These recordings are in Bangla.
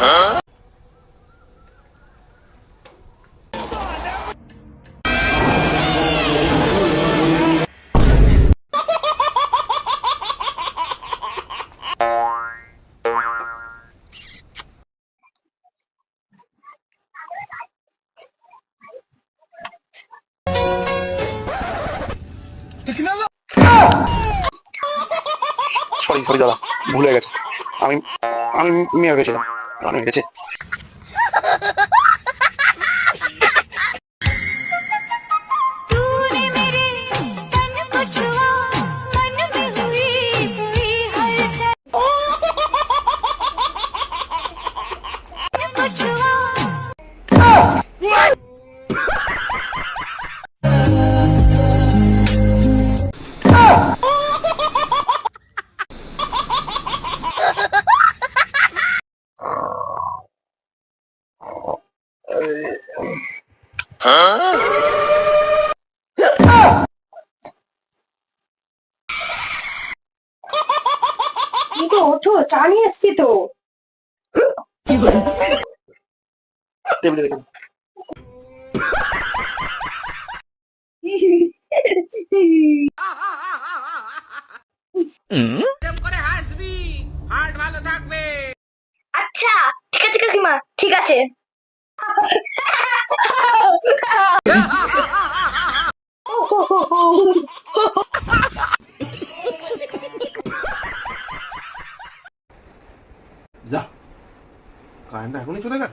সরি সরি দাদা ভুলে গেছে। আমি আমি মেয়ে হয়ে গেছিলাম আমি গেছে तूने কি গো ওঠো চা নিয়ে। আচ্ছা ঠিক আছে কাকিমা ঠিক আছে যা কারেন্ট এখনই চলে গেল?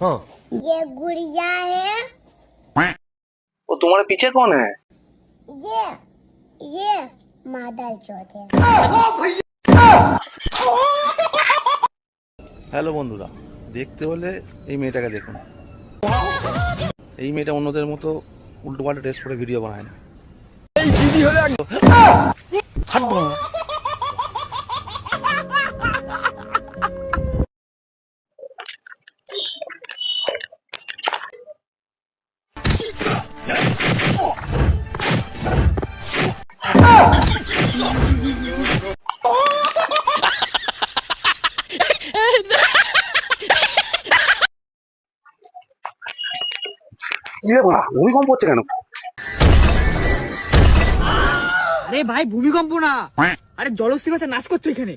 हाँ ये गुड़िया है वो तुम्हारे पीछे कौन है ये ये मादल चौथ है হ্যালো বন্ধুরা দেখতে হলে এই মেয়েটাকে দেখুন এই মেয়েটা অন্যদের মতো উল্টো পাল্টা ড্রেস পরে ভিডিও বানায় না হাঁটবো না। কি ব্যাপার ভূমিকম্প হচ্ছে কেন আরে ভাই ভূমিকম্প না। আরে জলস্থির নাচ করছ এখানে।